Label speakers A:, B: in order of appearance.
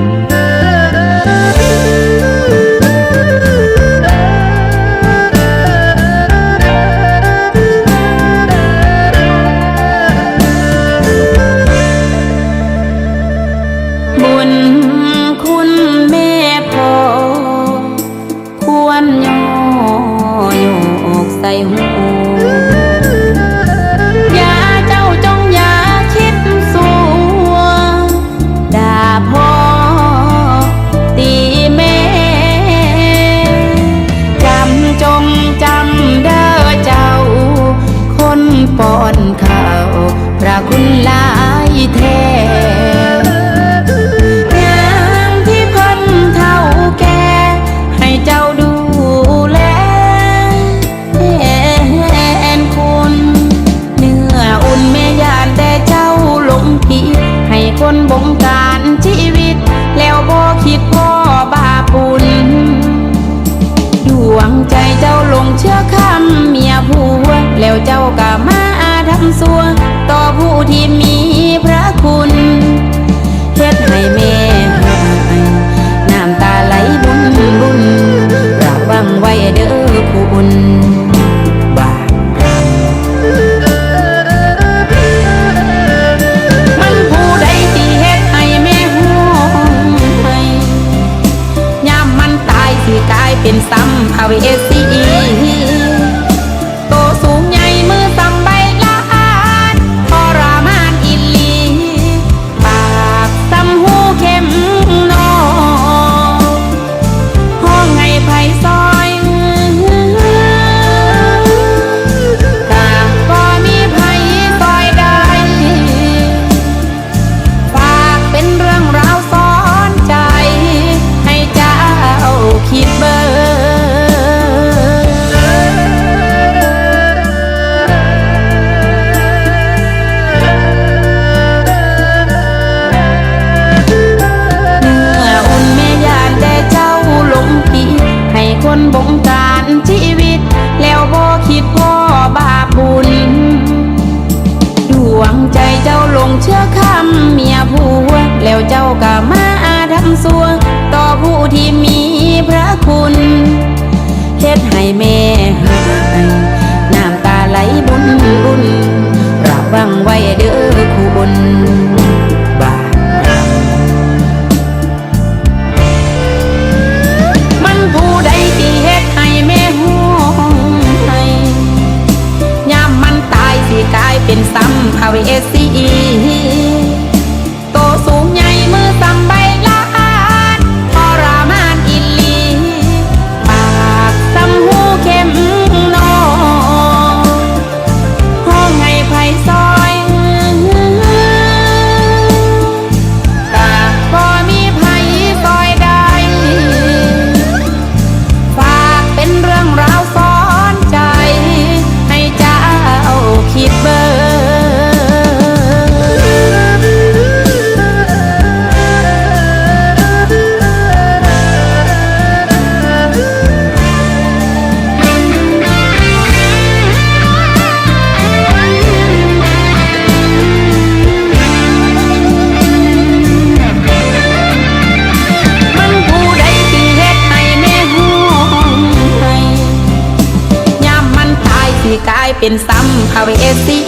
A: Thank you. ที่มีพระคุณเฮ็ดให้แม่หายน้ำตาไหลบุญบุญระวังไว้เด้อคุณบามันผู้ใดที่เฮ็ให้แม่ห้องยามมันตายสิกายเป็นซ้ำภาเวส เชื่อคำเมียผัวแล้วเจ้าก็มาทำสัวต่อผู้ที่มีพระคุณเฮ็ดให้แม่หายน้ำตาไหลบุญบุญระวังไว้เด้อคุณบามันผู้ใดที่เฮ็ดให้แม่ห้องให้ยามมันตายสิกลายเป็นซ้ำเอาไวสี เป็นซ้ำเขาเอสซี